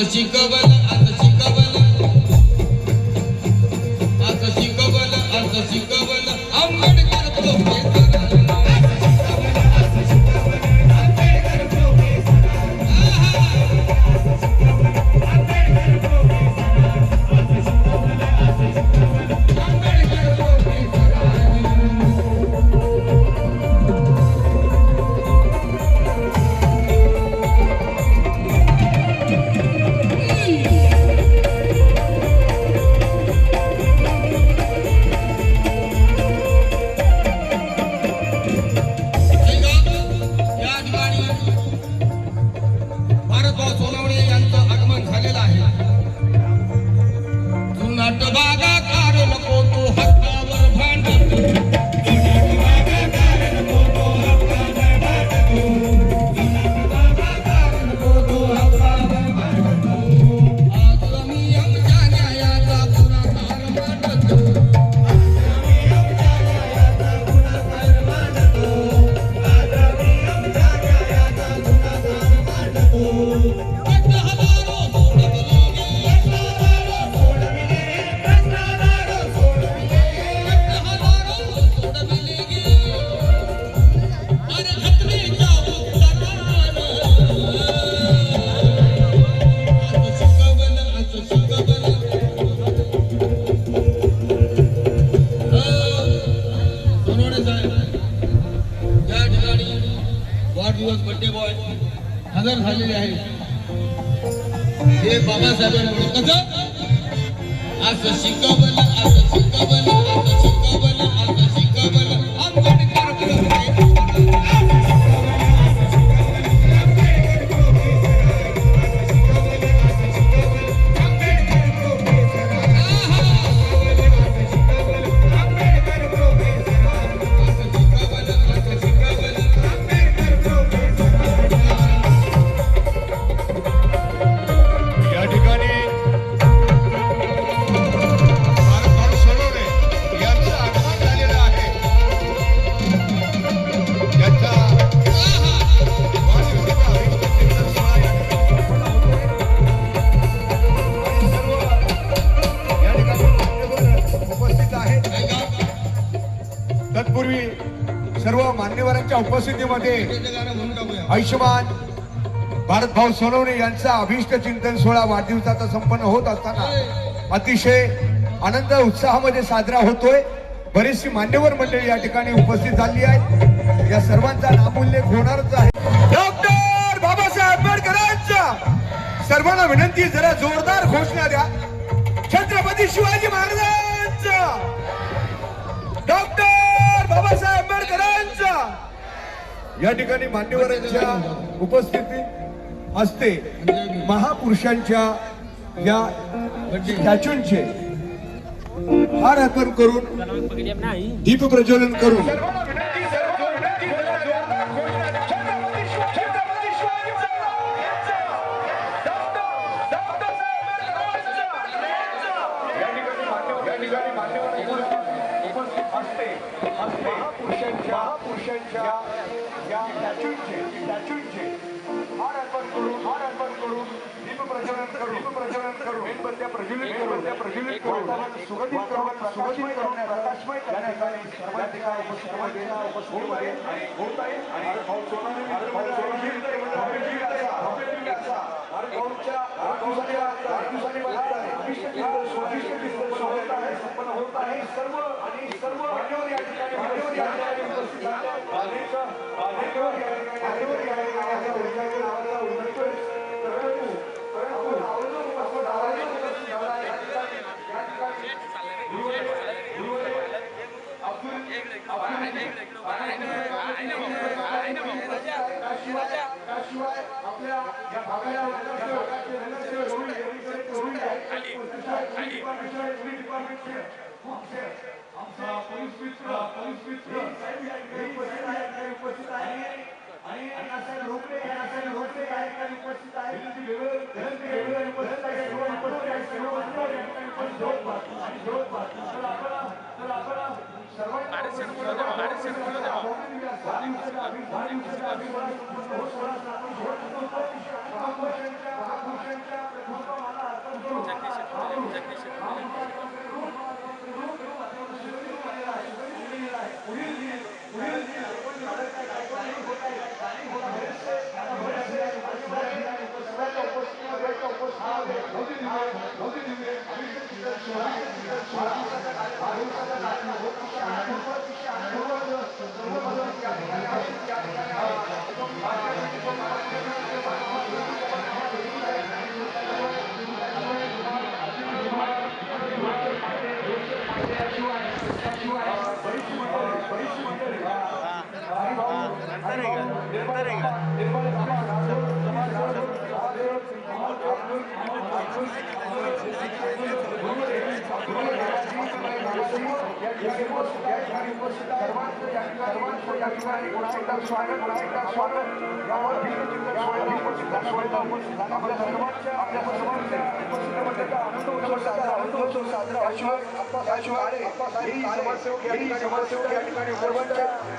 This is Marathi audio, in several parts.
असं वाढदिवस बड्डे बॉय हजर झालेले आहे हे बाबासाहेबांमुळे कसं? असं शिकवलं असं शिकवलं असं शिकवलं सर्व मान्यवरांच्या उपस्थितीमध्ये आयुष्यमान भारतभाऊ सोनवणे यांचा अभिष्ट चिंतन सोहळा वाढदिवसाचा संपन्न होत असताना अतिशय आनंद उत्साहामध्ये साजरा होतोय. बरीचशी मान्यवर मंडळी या ठिकाणी उपस्थित झाली आहे या सर्वांचा नामोल्लेख होणारच आहे. डॉक्टर बाबासाहेब आंबेडकरांच्या सर्वांना विनंती जरा जोरदार घोषणा द्या. छत्रपती शिवाजी महाराजांचा. डॉक्टर बाबासाहेब आंबेडकरांच्या या ठिकाणी मान्यवरांच्या उपस्थिती असते. महापुरुषांच्या या स्टॅच्यूंचे हार अर्पण करून दीप प्रज्वलन करून प्रज्वलन करून मेणबत्त्या प्रज्वलित करून त्या प्रज्वलित करून सुगंधित करून सुगंधित करून प्रकाशमय करण्यासाठी सर्वांच्या उपस्थितीमध्ये उपस्थितीमध्ये होत आहे. आणि भाऊ सोनवणे भाऊ सोनवणे भव्यजीत असा भव्यजीत असा भाऊच्या वाढदिवसाच्या वाढदिवसानिमित्त अभिष्ट चिंतन स्वादिष्ट चिंतन सोहळा आहे संपन्न होत आहे सर्व आणि सर्व मान्यवर या ठिकाणी मान्यवर या ठिकाणी उपस्थित आहेत अनेक मान्यवर या ठिकाणी मान्यवर या ठिकाणी आपल्या वडिलांच्या नावाचा उल्लेख परंतु परंतु आवर्जून उपस्थित आवर्जून उपस्थित झाला आहे. या ठिकाणी या ठिकाणी गुरुवरे गुरुवरे अब्दुल त्याशिवाय त्याशिवाय आपल्या या भागाला भागाचे नगरसेवक आहे. आमचा पोलीस मित्र पोलीस मित्र उपस्थित आहे, आणि अण्णासाहेब अण्णासाहेब उपस्थित आहे उपस्थित आहे सर्व उपस्थित आहे सर्व आणि पाहतो. तर आपण तर आपण आरक्षण मिलो देव आरक्षण मिलो देव भले किसी का भी भले किसी का भी जगदीश जगदीश उपस्थित महापुरुषांच्या महापुरुषांच्या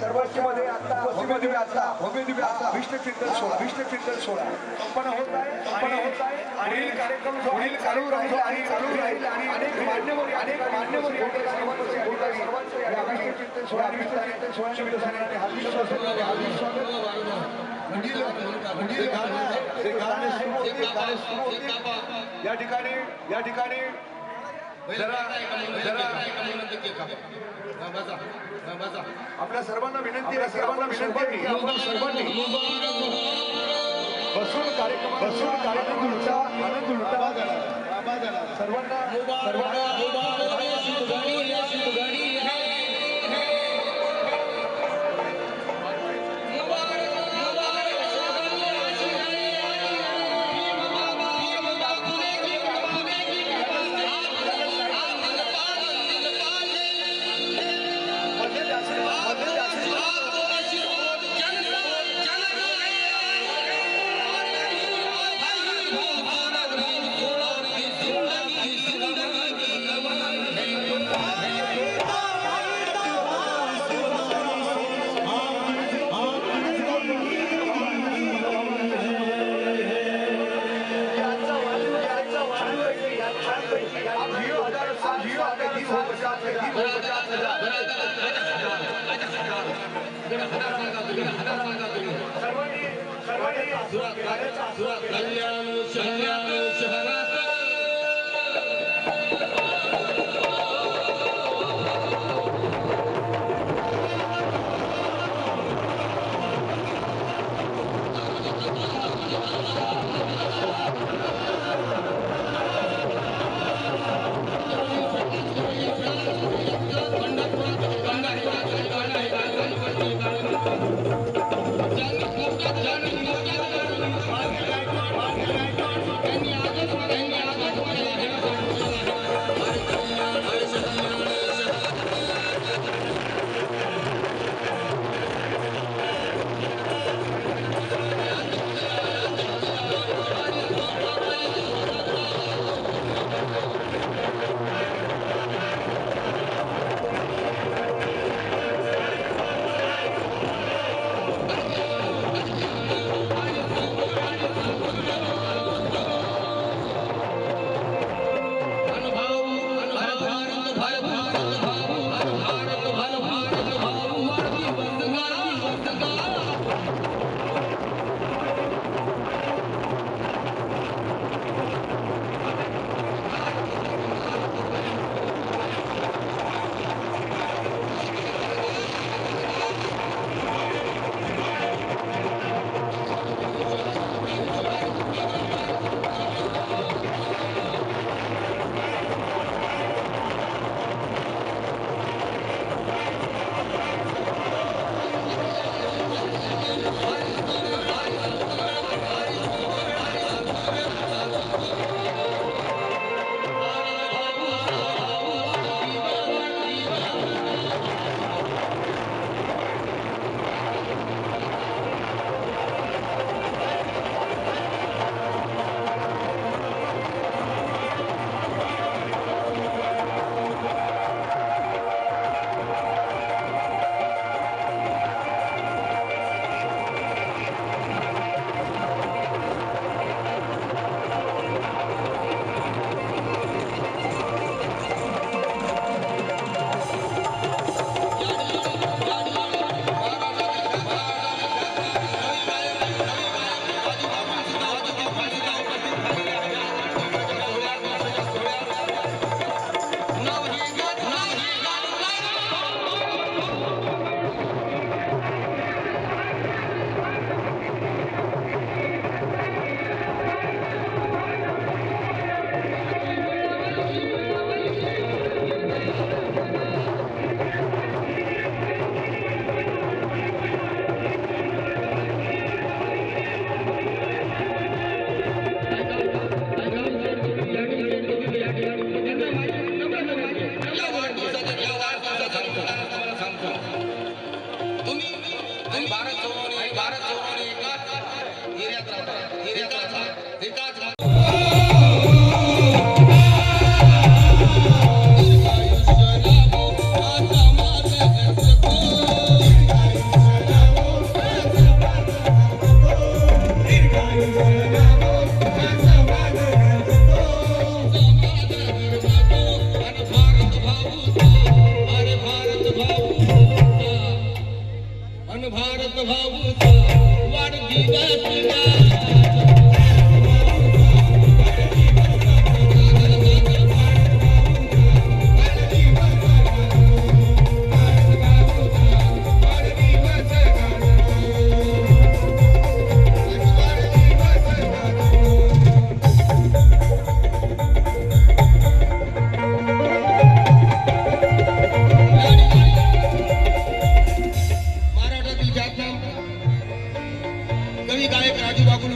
सर्वांच्या मध्ये आता आता भव्य आता विष्णू कीर्तन सोहळा विष्णू कीर्तन होत आहे होत आहे आणि कार्यक्रम पुढील चालू राहील आणि चालू राहील आणि अनेक मान्यवर अनेक मान्यवर या ठिकाणी या ठिकाणी आपल्या सर्वांना विनंती आहे सर्वांना विनंती सर्वांनी बसून कार्यक्रम बसून कार्यक्रमाचा आनंद सर्वांना सर्वांना कल्याण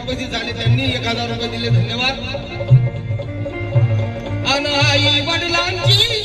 उपस्थित झाले त्यांनी एक हजार रुपये दिले धन्यवाद. अनाई वडिलांची